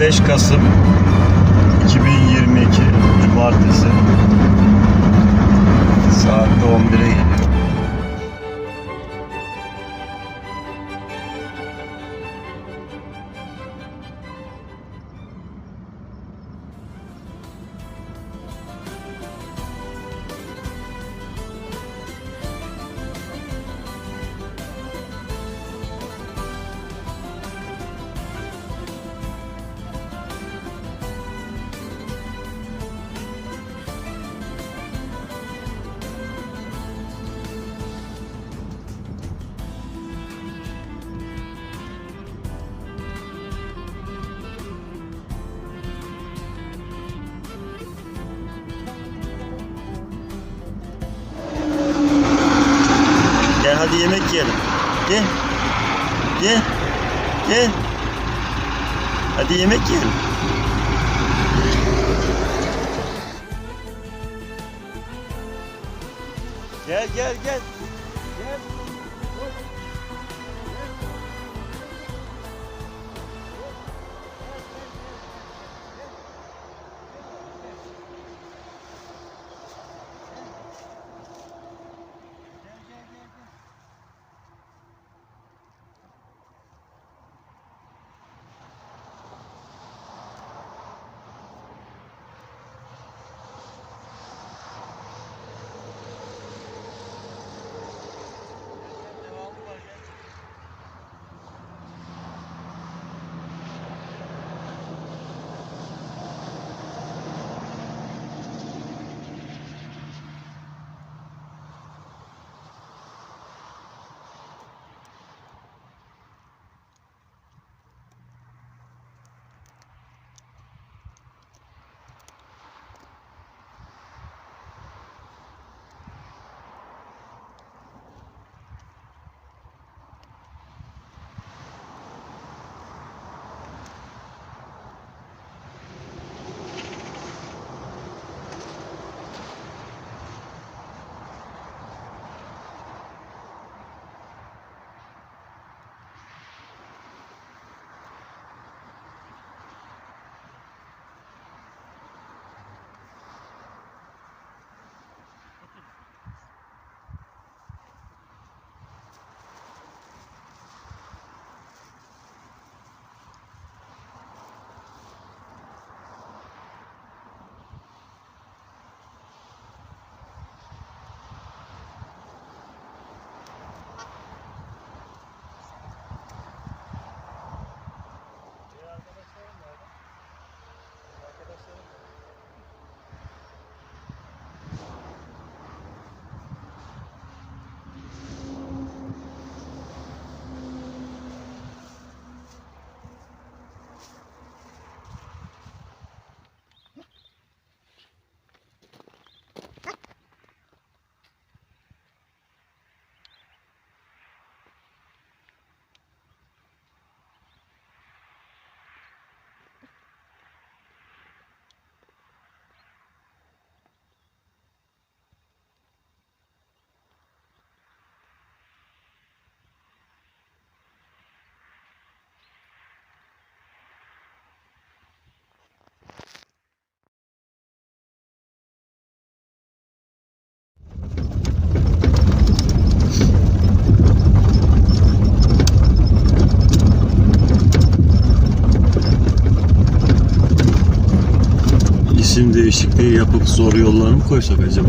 5 Kasım 2022 Cumartesi hadi yemek yiyelim. Gel. Gel. Gel. Hadi yemek yiyelim. Gel gel gel. Değişikliği yapıp zor yollara mı koysak acaba?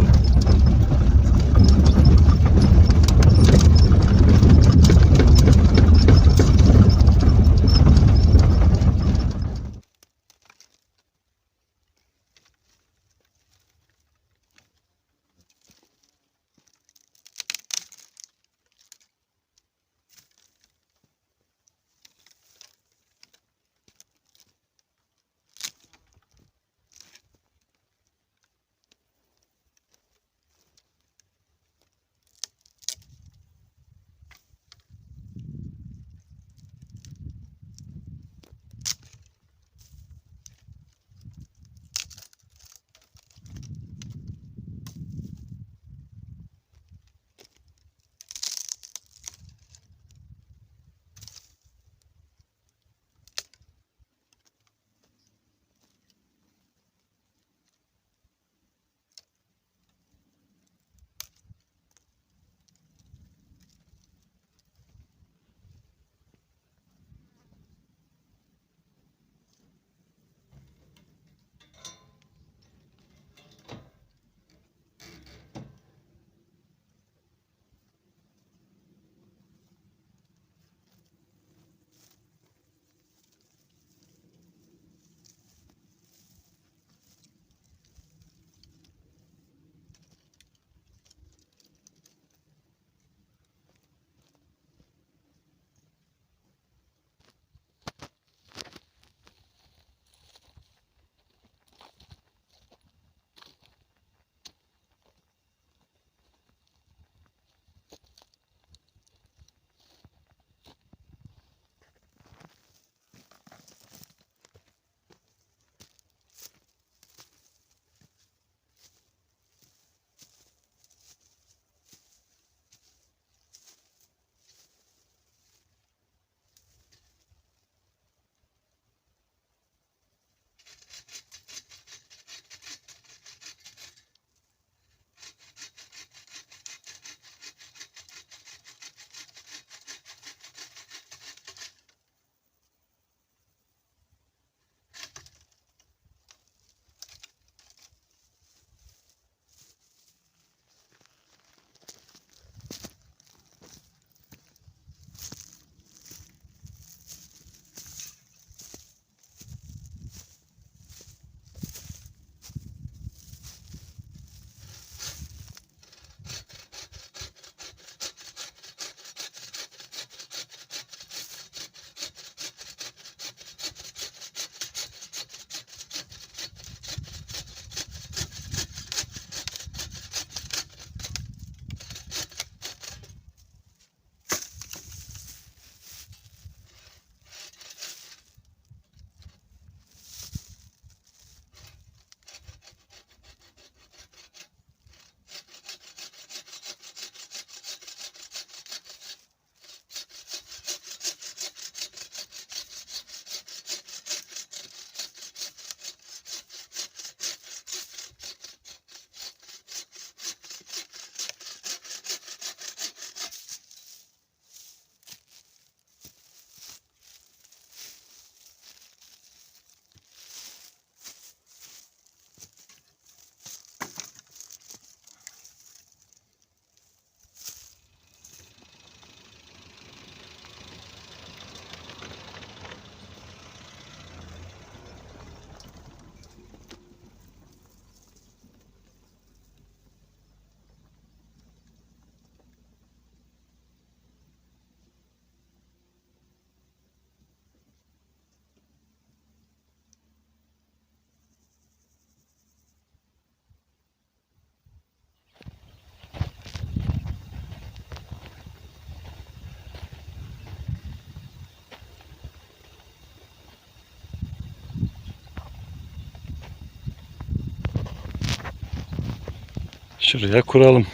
Şuraya kuralım.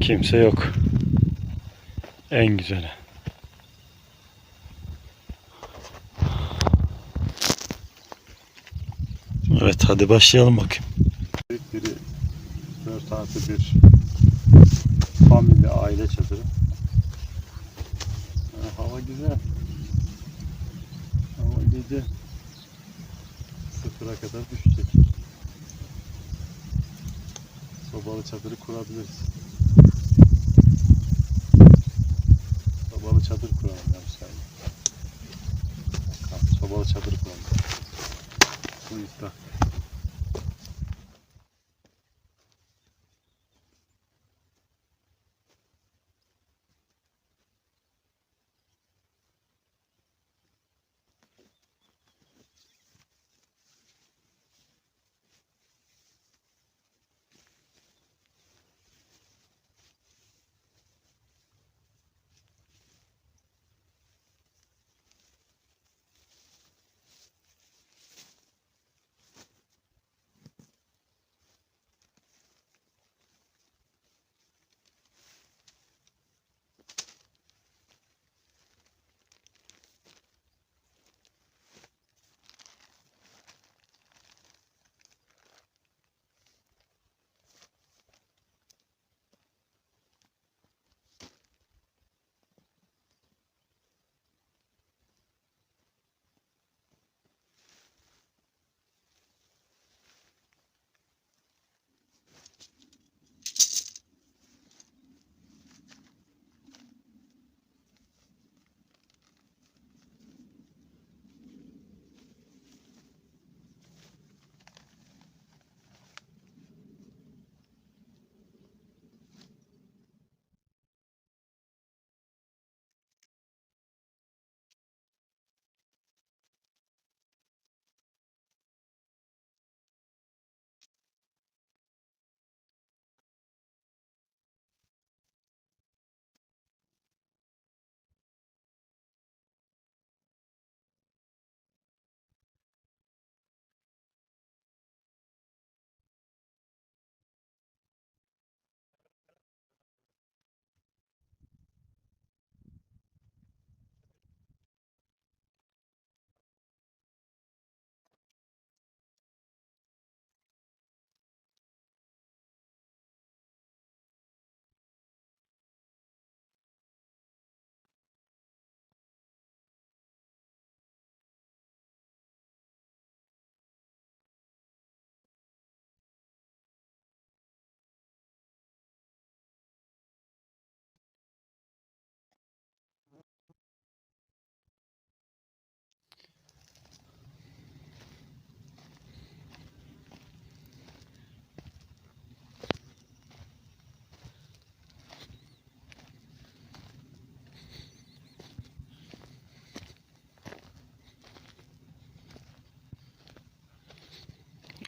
Kimse yok. En güzeli. Evet hadi başlayalım bakayım. Biri 4 artı bir familya aile çadırı. Ha, hava güzel. Ama gece sıfıra kadar düşecek. Sobalı çadırı kurabiliriz. Sobalı çadır kuralım ya müsaade. Çadır kuralım. Bu yüzden.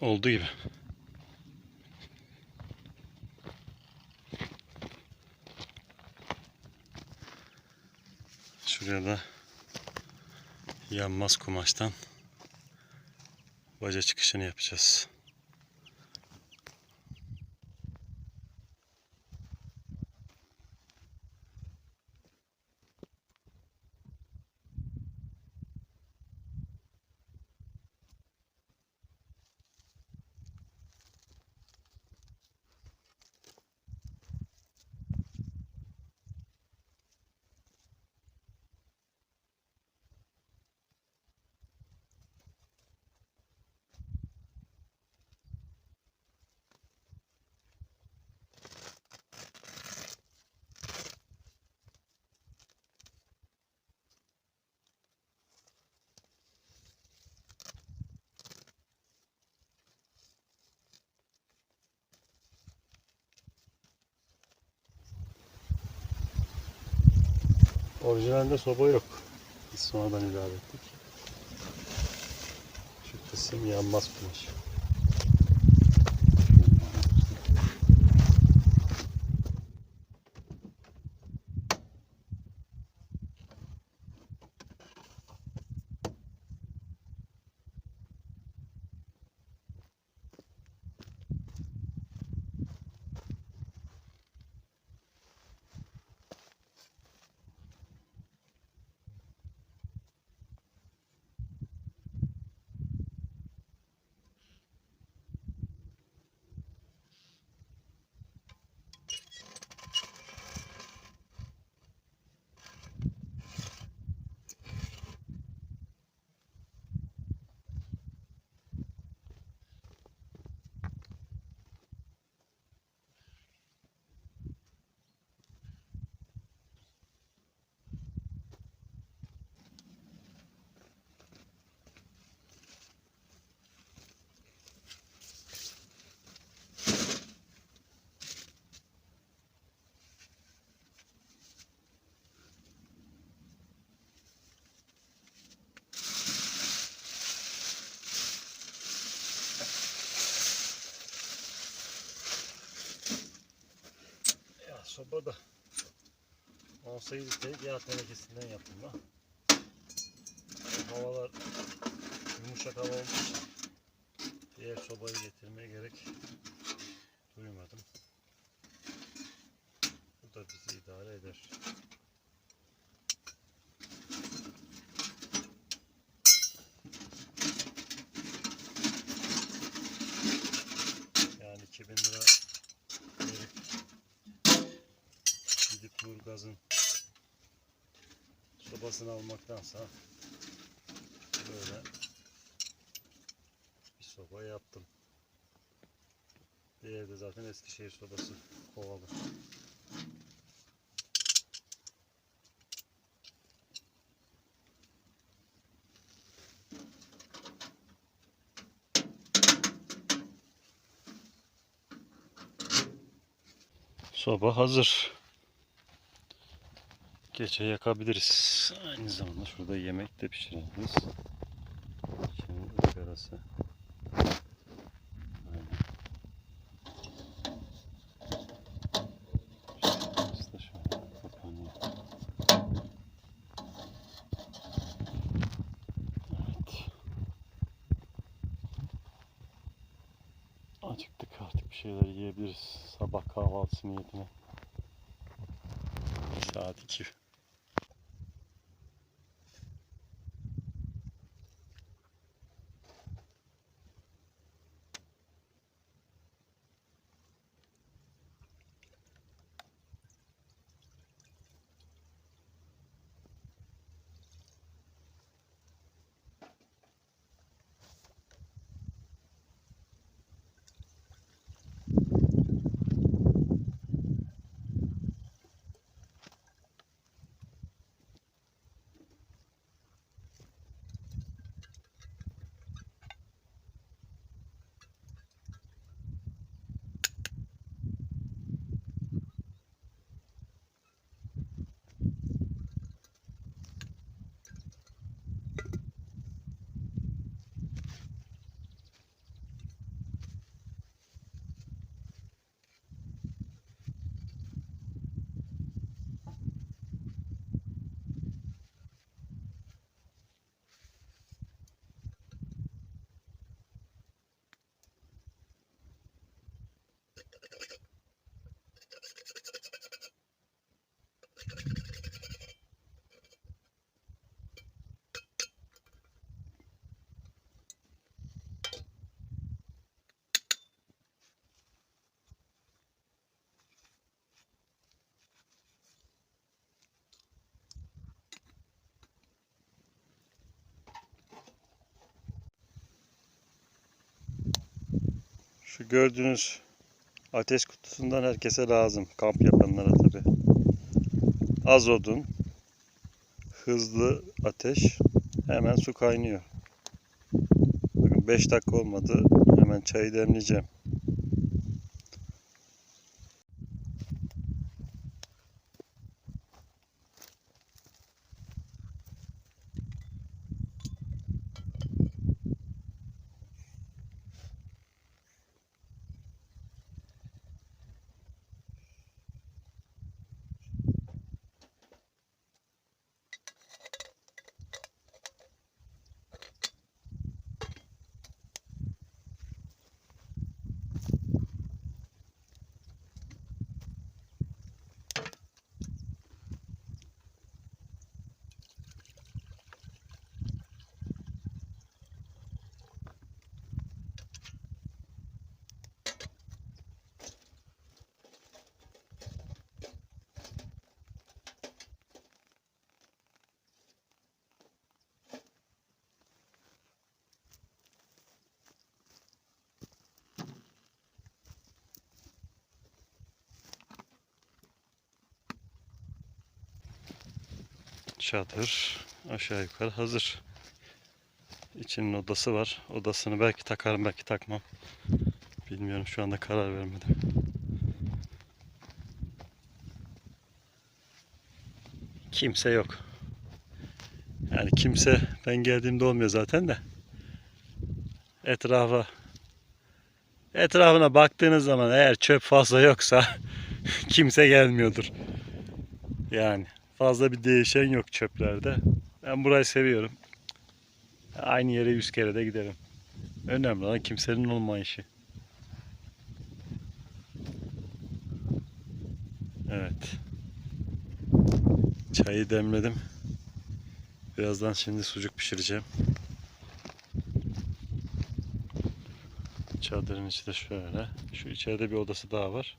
Olduğu gibi. Şuraya da yanmaz kumaştan baca çıkışını yapacağız. Orijinalde soba yok. Biz sonradan ilave ettik. Şu kısım yanmaz kumaş. Soba da 18 tek yağ tenekesinden yapılma. Havalar yumuşak hava olduğu için diğer sobayı getirmeye gerek Nurgaz'ın sobasını almaktansa böyle bir soba yaptım. Diğeri de zaten Eskişehir sobası kovalı. Soba hazır. Gece yakabiliriz. Aynı zamanda şurada yemek de pişiririz. Şimdi ızgarası. Artık bir şeyler yiyebiliriz. Sabah kahvaltısı niyetine. Saat 2. Şu gördüğünüz ateş kutusundan herkese lazım. Kamp yapanlara tabi. Az odun, hızlı ateş, hemen su kaynıyor. Bakın 5 dakika olmadı. Hemen çayı demleyeceğim. Çadır aşağı yukarı hazır. İçinin odası var. Odasını belki takarım belki takmam. Bilmiyorum şu anda karar vermedim. Kimse yok. Yani kimse ben geldiğimde olmuyor zaten de. Etrafa etrafına baktığınız zaman eğer çöp fazla yoksa kimse gelmiyordur. Yani fazla bir değişen yok çöplerde. Ben burayı seviyorum. Aynı yere yüz kere de giderim. Önemli olan kimsenin olmayışı. Evet. Çayı demledim. Birazdan şimdi sucuk pişireceğim. Çadırın içi de şöyle. Şu içeride bir odası daha var.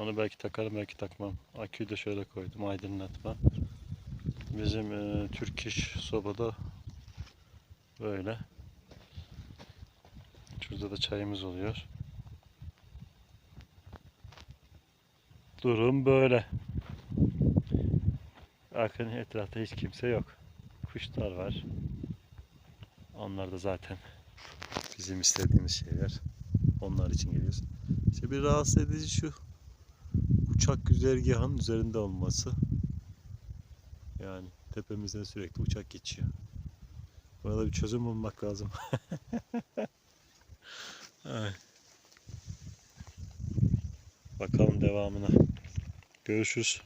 Onu belki takarım belki takmam. Aküyü de şöyle koydum aydınlatma. Bizim e, Türk iş sobada böyle. Şurada da çayımız oluyor. Durum böyle. Bakın etrafta hiç kimse yok. Kuşlar var. Onlar da zaten bizim istediğimiz şeyler. Onlar için geliyoruz. İşte bir rahatsız edici şu uçak güzergahının üzerinde olması. Yani tepemizden sürekli uçak geçiyor. Buna da bir çözüm bulmak lazım. Bakalım devamına. Görüşürüz.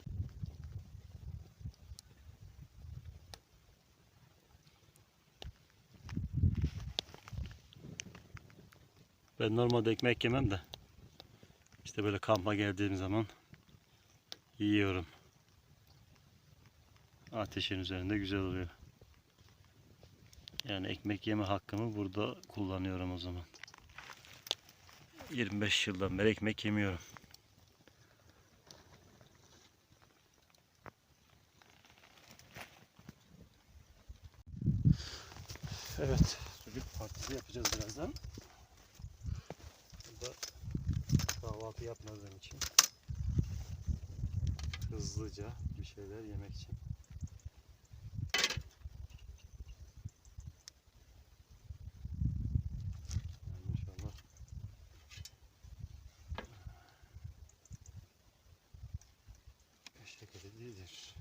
Ben normalde ekmek yemem de işte böyle kampa geldiğim zaman yiyorum. Ateşin üzerinde güzel oluyor. Yani ekmek yeme hakkımı burada kullanıyorum o zaman. 25 yıldan beri ekmek yemiyorum. Evet, sucuk partisi yapacağız birazdan. Burada kahvaltı yapmadığım için hızlıca bir şeyler yemek için. Şekeri değildir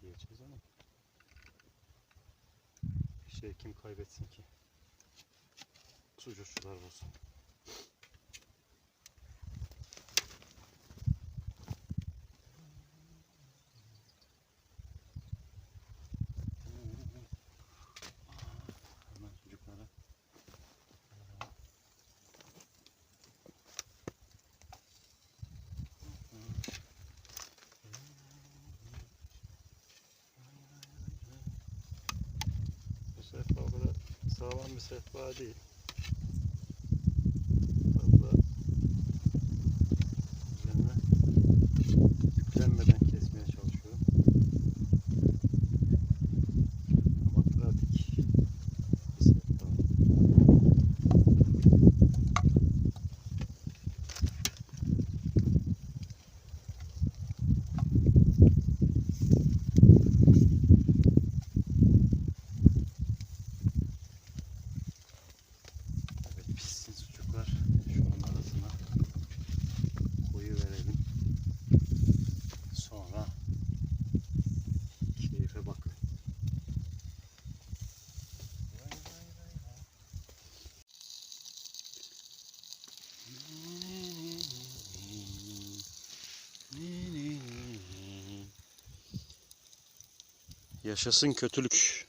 diyeceğiz ama bir şey kim kaybetsin ki? Sucukçular olsun. Hemen sucuklara. Bu sehpa o kadar sağlam bir sehpa değil. Yaşasın kötülük.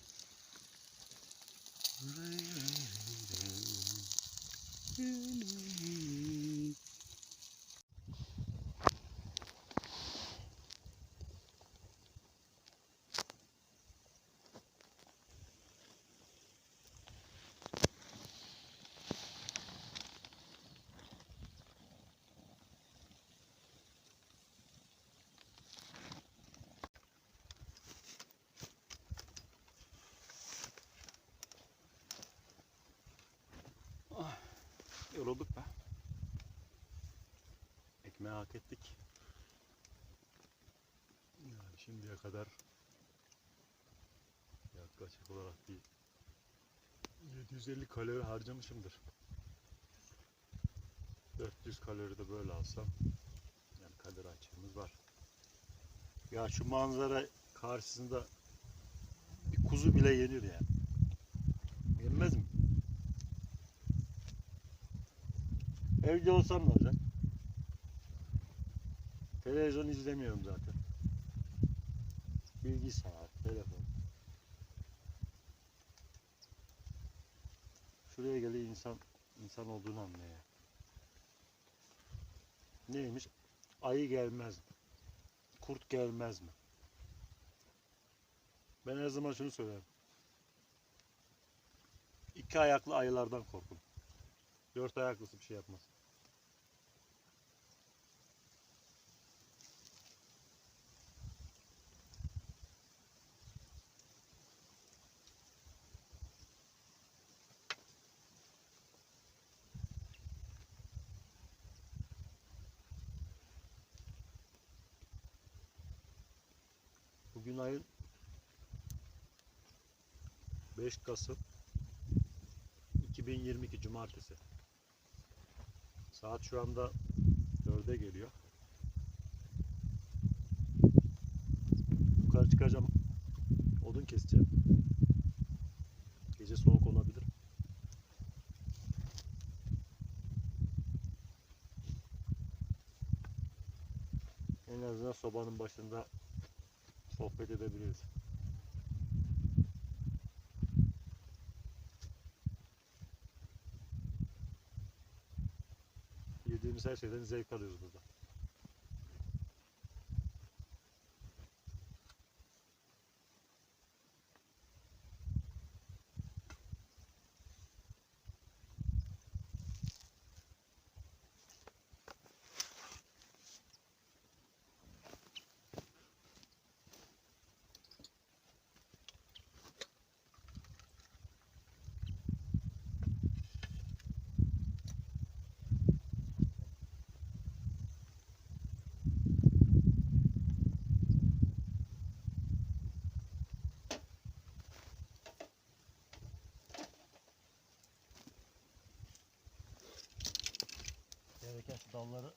Yorulduk be. Ekmeği hak ettik. Yani şimdiye kadar yaklaşık olarak bir 750 kalori harcamışımdır. 400 kalori de böyle alsam yani kalori açığımız var. Ya şu manzara karşısında bir kuzu bile yenir ya. Yenmez mi? Evde olsam ne olacak? Televizyon izlemiyorum zaten. Bilgisayar, telefon. Şuraya geliyor insan insan olduğunu anlıyor. Neymiş? Ayı gelmez mi? Kurt gelmez mi? Ben her zaman şunu söylerim. İki ayaklı ayılardan korkun. Dört ayaklısı bir şey yapmaz. Bugün ayın 5 Kasım 2022 Cumartesi. Saat şu anda 4'e geliyor. Yukarı çıkacağım. Odun keseceğim. Gece soğuk olabilir. En azından sobanın başında sohbet edebiliriz. Her şeyden zevk alıyoruz burada. Gereken şu dalları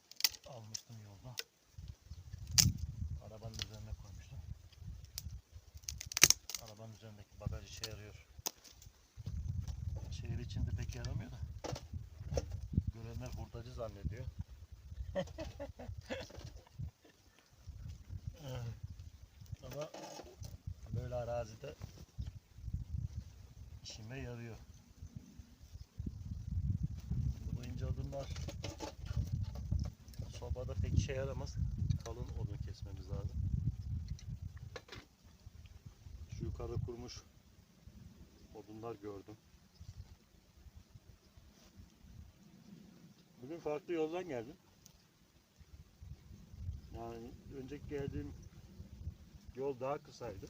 almıştım yolda. Arabanın üzerine koymuştum. Arabanın üzerindeki bagaj işe yarıyor. Şehir içinde pek yaramıyor da. Görenler hurdacı zannediyor. Ama böyle arazide işime yarıyor. Şimdi bu ince odunlar sobada pek işe yaramaz. Kalın odun kesmemiz lazım. Şu yukarıda kurmuş odunlar gördüm. Bugün farklı yoldan geldim. Yani önceki geldiğim yol daha kısaydı.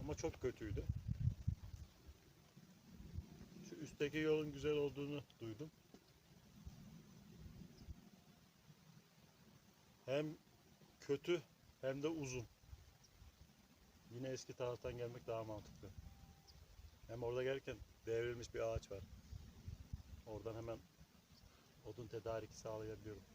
Ama çok kötüydü. Şu üstteki yolun güzel olduğunu duydum. Hem kötü hem de uzun. Yine eski taraftan gelmek daha mantıklı. Hem orada gelirken devrilmiş bir ağaç var. Oradan hemen odun tedariki sağlayabiliyorum.